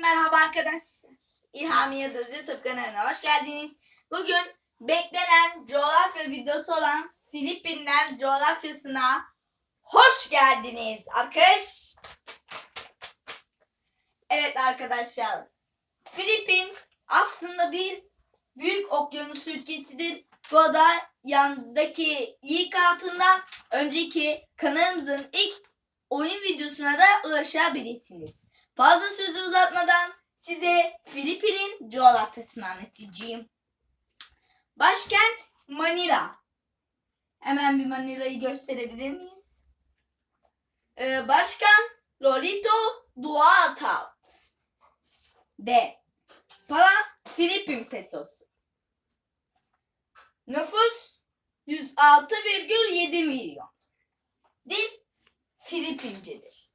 merhaba arkadaşlar. İlhami Yıldız YouTube kanalına hoş geldiniz. Bugün beklenen coğrafya videosu olan Filipinler coğrafyasına hoş geldiniz. Arkadaş. Evet arkadaşlar. Filipin aslında bir büyük okyanus ülkesidir. Bu da yandaki ilk altında önceki kanalımızın ilk oyun videosuna da ulaşabilirsiniz. Fazla sözü uzatmadan size Filipin'in coğrafyasını anlatacağım. Başkent Manila. Hemen bir Manila'yı gösterebilir miyiz? Ee, başkan Lolito Duarte. D. Para Filipin pesosu. Nüfus 106,7 milyon. Dil Filipincedir.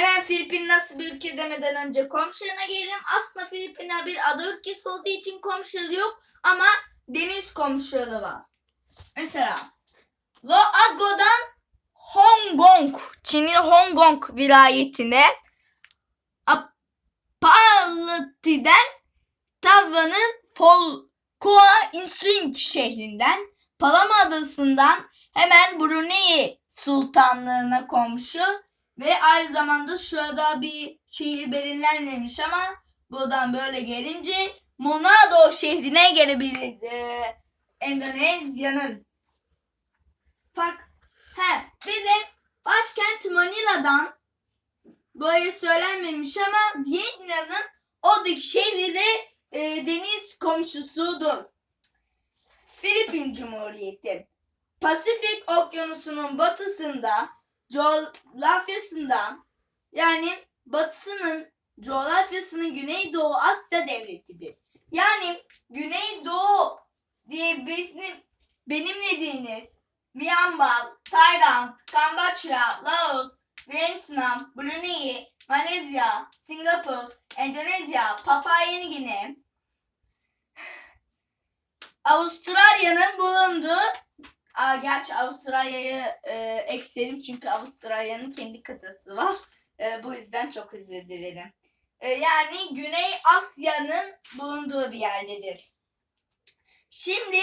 Hemen Filipin nasıl bir ülke demeden önce komşularına gelelim. Aslında Filipinler bir ada ülkesi olduğu için komşuları yok ama deniz komşuları var. Mesela Loago'dan Hong Kong, Çin'in Hong Kong vilayetine Apalati'den Tava'nın Folkoa Insing şehrinden Palama adasından hemen Brunei Sultanlığına komşu ve aynı zamanda şurada bir şehir belirlenmemiş ama buradan böyle gelince Manado şehrine gelebiliriz. Ee, Endonezya'nın. Bak, he, bir de başkent Manila'dan böyle söylenmemiş ama Vietnam'ın oradaki şehri de e, deniz komşusudur. Filipin Cumhuriyeti. Pasifik Okyanusu'nun batısında coğrafyasında yani batısının coğrafyasının Güneydoğu Asya devletidir. Yani Güneydoğu diye benim, benimlediğiniz Myanmar, Tayland, Kamboçya, Laos, Vietnam, Brunei, Malezya, Singapur, Endonezya, Papua Yeni Gine, Avustralya'nın bulunduğu Aa, gerçi Avustralya'yı e, ekselim çünkü Avustralya'nın kendi kıtası var. E, bu yüzden çok özür dilerim. E, yani Güney Asya'nın bulunduğu bir yerdedir. Şimdi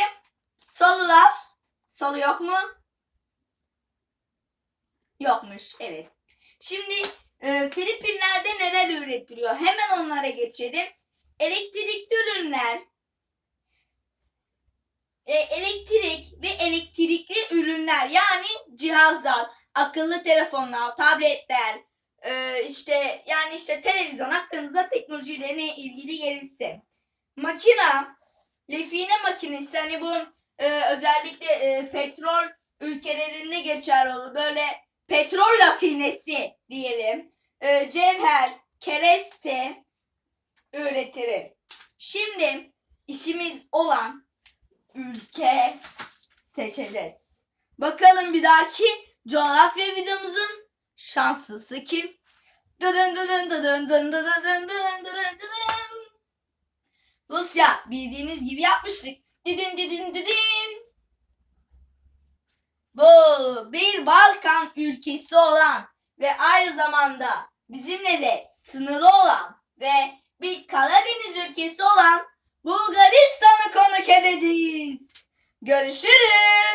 sorular. Soru yok mu? Yokmuş. Evet. Şimdi e, Filipinler'de neler üretiliyor? Hemen onlara geçelim. Elektrikli ürünler, e, elektrik ve elektrikli ürünler yani cihazlar, akıllı telefonlar, tabletler, e, işte yani işte televizyon aklınıza teknolojilerine ilgili gelirse. Makina, lefine makinesi hani bu e, özellikle e, petrol ülkelerinde geçer olur. Böyle petrol rafinesi diyelim. E, cevher, kereste üretir. Şimdi işimiz olan ülke seçeceğiz. Bakalım bir dahaki coğrafya videomuzun şanslısı kim? Dırın dırın dırın dırın dırın dırın dırın dırın dırın. Rusya bildiğiniz gibi yapmıştık. Didin didin didin. Bu bir Balkan ülkesi olan ve aynı zamanda bizimle de sınırı olan ve bir Karadeniz ülkesi olan Bulgaristan'ı konuk edeceğiz. Görüşürüz.